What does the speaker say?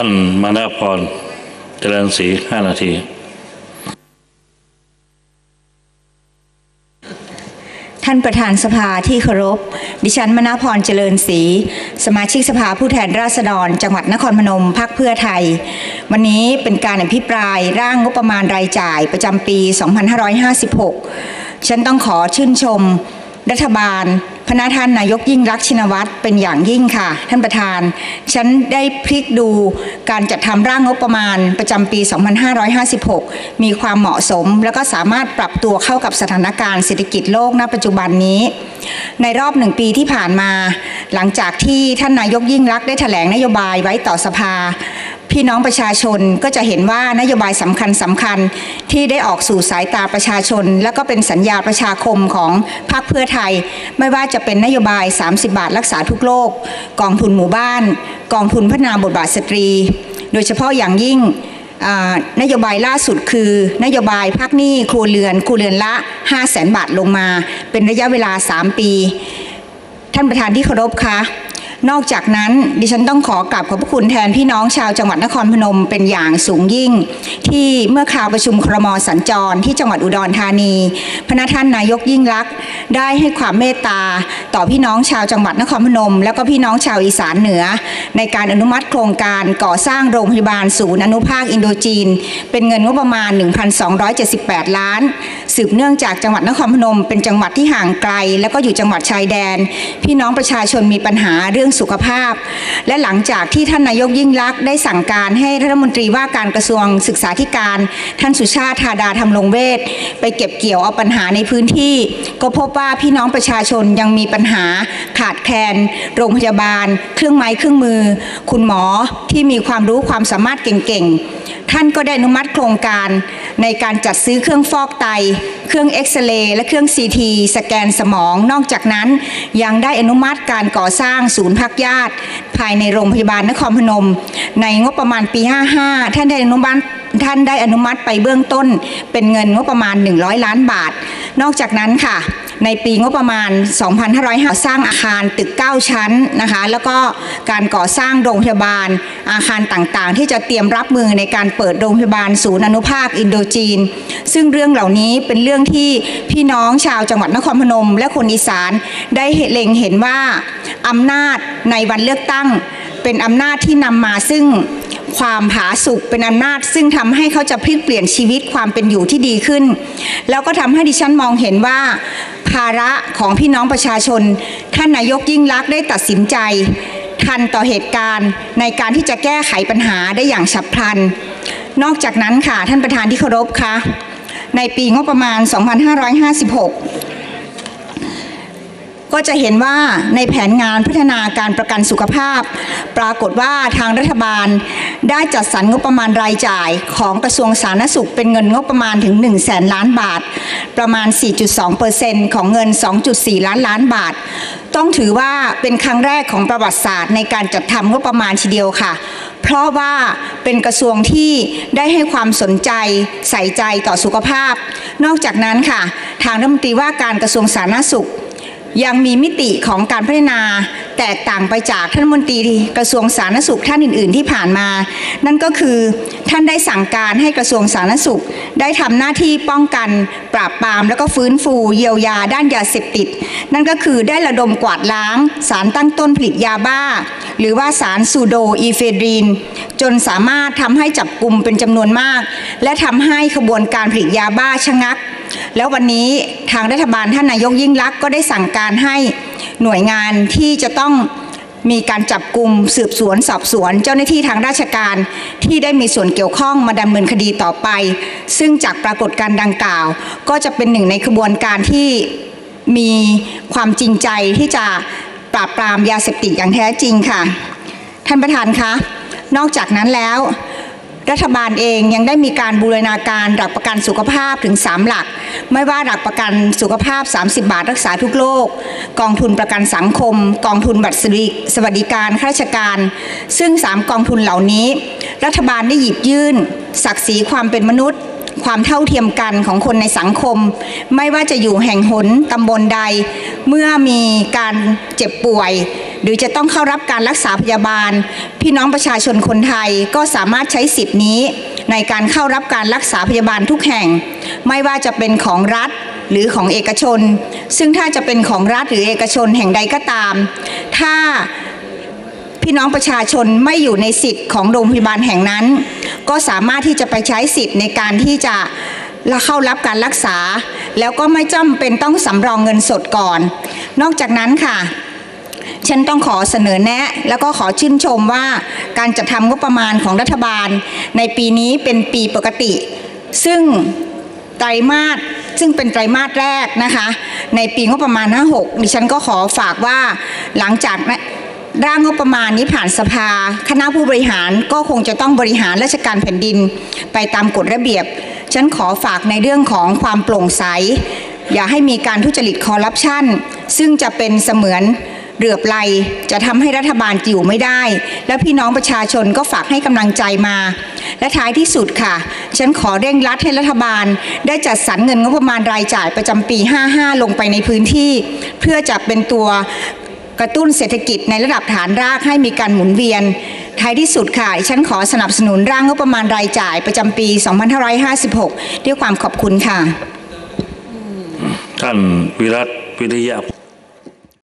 ท่านมานาพร เจริญศรีห้านาที ท่านประธานสภาที่เคารพ ดิฉันมณพรเจริญศรีสมาชิกสภาผู้แทนราษฎร จังหวัดนครพนมพักเพื่อไทย วันนี้เป็นการอภิปรายร่างงบประมาณรายจ่ายประจำปี 2556 ฉันต้องขอชื่นชมรัฐบาล พระท่านนายกยิ่งรักชินวัตรเป็นอย่างยิ่งค่ะ ท่านประธาน ฉันได้พลิกดูการจัดทำร่างงบประมาณประจำปี 2556 มีความเหมาะสม แล้วก็สามารถปรับตัวเข้ากับสถานการณ์เศรษฐกิจโลกณ ปัจจุบันนี้ ในรอบหนึ่งปีที่ผ่านมา หลังจากที่ท่านนายกยิ่งรักได้แถลงนโยบายไว้ต่อสภา พี่น้องประชาชนก็จะเห็นว่านโยบายสำคัญสำคัญที่ได้ออกสู่สายตาประชาชน และก็เป็นสัญญาประชาคมของพรรคเพื่อไทย ไม่ว่าจะเป็นนโยบาย 30 บาทรักษาทุกโรคกองทุนหมู่บ้าน กองทุนพัฒนาบทบาทสตรี โดยเฉพาะอย่างยิ่งนโยบายล่าสุดคือนโยบายพักหนี้ครัวเรือนครัวเรือนละ 5 0 0แสนบาทลงมา เป็นระยะเวลา 3 ปี ท่านประธานที่เคารพคะ นอกจากนั้นดิฉันต้องขอกราบขอบพระคุณแทนพี่น้องชาวจังหวัดนครพนมเป็นอย่างสูงยิ่ง ที่เมื่อข่าวประชุมครมสัญจรที่จังหวัดอุดรธานี พระท่านนายกยิ่งรักษณ์ได้ให้ความเมตตา ต่อพี่น้องชาวจังหวัดนครพนม แล้วก็พี่น้องชาวอีสานเหนือ ในการอนุมัติโครงการก่อสร้างโรงพยาบาลศูนย์อนุภาคอินโดจีน เป็นเงินงบประมาณ 1,278 ล้าน สืบเนื่องจากจังหวัดนครพนม เป็นจังหวัดที่ห่างไกล แล้วก็อยู่จังหวัดชายแดน พี่น้องประชาชนมีปัญหาเรื่องสุขภาพ และหลังจากที่ท่านนายกยิ่งลักษณ์ได้สั่งการให้รัฐมนตรีว่าการกระทรวงศึกษาธิการ ท่านสุชาติธาดาธรรมรงเวทไปเก็บเกี่ยวเอาปัญหาในพื้นที่ ก็พบว่าพี่น้องประชาชนยังมีปัญหาขาดแคลน โรงพยาบาล เครื่องไม้เครื่องมือ คุณหมอที่มีความรู้ความสามารถเก่งๆ ท่านก็ได้อนุมัติโครงการในการจัดซื้อเครื่องฟอกไต เครื่องเอ็กซเรย์และเครื่องซีทีสแกนสมอง นอกจากนั้นยังได้อนุมัติการก่อสร้างศูนย์พักญาติ ภายในโรงพยาบาลนครพนม ในงบประมาณปี 55 ท่านได้อนุมัติท่านได้อนุมัติไปเบื้องต้นเป็นเงินงบประมาณ 100 ล้านบาท นอกจากนั้นค่ะ ในปีงบประมาณ 2,500สร้างอาคารตึก 9 ชั้นนะคะ แล้วก็การก่อสร้างโรงพยาบาลอาคารต่างๆ ที่จะเตรียมรับมือในการเปิดโรงพยาบาลศูนย์อนุภาคอินโดจีน ซึ่งเรื่องเหล่านี้เป็นเรื่องที่พี่น้องชาวจังหวัดนครพนม และคนอีสานได้เล็งเห็นว่าอำนาจในวันเลือกตั้ง เป็นอำนาจที่นำมาซึ่ง ความผาสุกเป็นอำนาจ ซึ่งทำให้เขาจะพลิกเปลี่ยนชีวิตความเป็นอยู่ที่ดีขึ้น แล้วก็ทำให้ดิฉันมองเห็นว่า ภาระของพี่น้องประชาชน ท่านนายกยิ่งลักษณ์ได้ตัดสินใจ ทันต่อเหตุการณ์ในการที่จะแก้ไขปัญหาได้อย่างฉับพลัน นอกจากนั้นค่ะท่านประธานที่เคารพคะในปีงบประมาณ 2556 ก็จะเห็นว่าในแผนงานพัฒนาการประกันสุขภาพ ปรากฏว่าทางรัฐบาลได้จัดสรรงบประมาณรายจ่ายของกระทรวงสาธารณสุขเป็นเงินงบประมาณถึง 1 0 0 0 0แสนล้านบาท ประมาณ 4.2%ของเงิน 2.4 ล้านล้านบาท ต้องถือว่าเป็นครั้งแรกของประวัติศาสตร์ในการจัดทำงบประมาณทีเดียวค่ะเพราะว่าเป็นกระทรวงที่ได้ให้ความสนใจใส่ใจต่อสุขภาพ นอกจากนั้นค่ะ ทางรัฐมนตรีว่าการกระทรวงสาธารณสุข ยังมีมิติของการพัฒนาแตกต่างไปจากท่านมนตรีกระทรวงสาธารณสุขท่านอื่น ๆ ที่ผ่านมา นั่นก็คือท่านได้สั่งการให้กระทรวงสาธารณสุข ได้ทำหน้าที่ป้องกัน ปราบปรามแล้วก็ฟื้นฟูเยียวยาด้านยาเสพติด นั่นก็คือได้ระดมกวาดล้าง สารตั้งต้นผลิตยาบ้า หรือว่าสารซูโดอีเฟดรีน จนสามารถทำให้จับกลุ่มเป็นจำนวนมาก และทำให้ขบวนการผลิตยาบ้าชะงัก แล้ววันนี้ทางรัฐบาลท่านนายกยิ่งลักษณ์ก็ได้สั่งการให้หน่วยงานที่จะต้องมีการจับกลุ่มสืบสวนสอบสวน เจ้าหน้าที่ทางราชการที่ได้มีส่วนเกี่ยวข้องมาดำเนินคดีต่อไป ซึ่งจากปรากฏการณ์ดังกล่าว ก็จะเป็นหนึ่งในขบวนการที่มีความจริงใจที่จะปราบปรามยาเสพติดอย่างแท้จริงค่ะ ท่านประธานคะนอกจากนั้นแล้ว รัฐบาลเองยังได้มีการบูรณาการหลักประกันสุขภาพถึง 3 หลัก ไม่ว่าหลักประกันสุขภาพ 30 บาทรักษาทุกโรคกองทุนประกันสังคม กองทุนบัตรสวัสดิการข้าราชการ ซึ่ง 3 กองทุนเหล่านี้ รัฐบาลได้หยิบยื่น ศักดิ์ศรีความเป็นมนุษย์ความเท่าเทียมกันของคนในสังคม ไม่ว่าจะอยู่แห่งหนตำบลใด เมื่อมีการเจ็บป่วย หรือจะต้องเข้ารับการรักษาพยาบาล พี่น้องประชาชนคนไทยก็สามารถใช้สิทธินี้ ในการเข้ารับการรักษาพยาบาลทุกแห่ง ไม่ว่าจะเป็นของรัฐหรือของเอกชน ซึ่งถ้าจะเป็นของรัฐหรือเอกชนแห่งใดก็ตาม ถ้าพี่น้องประชาชนไม่อยู่ในสิทธิ์ของโรงพยาบาลแห่งนั้น ก็สามารถที่จะไปใช้สิทธิ์ในการที่จะเข้ารับการรักษา แล้วก็ไม่จำเป็นต้องสำรองเงินสดก่อน นอกจากนั้นค่ะ ฉันต้องขอเสนอแนะ แล้วก็ขอชื่นชมว่าการจัดทำงบประมาณของรัฐบาล ในปีนี้เป็นปีปกติ ซึ่งไตรมาสซึ่งเป็นไตรมาสแรกนะคะ ในปีงบประมาณ 56 ดิฉันก็ขอฝากว่าหลังจากร่างงบประมาณนี้ผ่านสภา คณะผู้บริหารก็คงจะต้องบริหารราชการแผ่นดิน ไปตามกฎระเบียบ ฉันขอฝากในเรื่องของความโปร่งใส อย่าให้มีการทุจริตคอร์รัปชันซึ่งจะเป็นเสมือน เรือไลจะทำให้รัฐบาลอยู่ไม่ได้ และพี่น้องประชาชนก็ฝากให้กำลังใจมา และท้ายที่สุดค่ะ ฉันขอเร่งรัดให้รัฐบาล ได้จัดสรรเงินงบประมาณรายจ่ายประจำปี 55 ลงไปในพื้นที่ เพื่อจะเป็นตัวกระตุ้นเศรษฐกิจในระดับฐานรากให้มีการหมุนเวียน ท้ายที่สุดค่ะฉันขอสนับสนุนร่างงบประมาณรายจ่ายประจำปี 2556 ด้วยความขอบคุณค่ะ ท่านวิรัตวิริยะ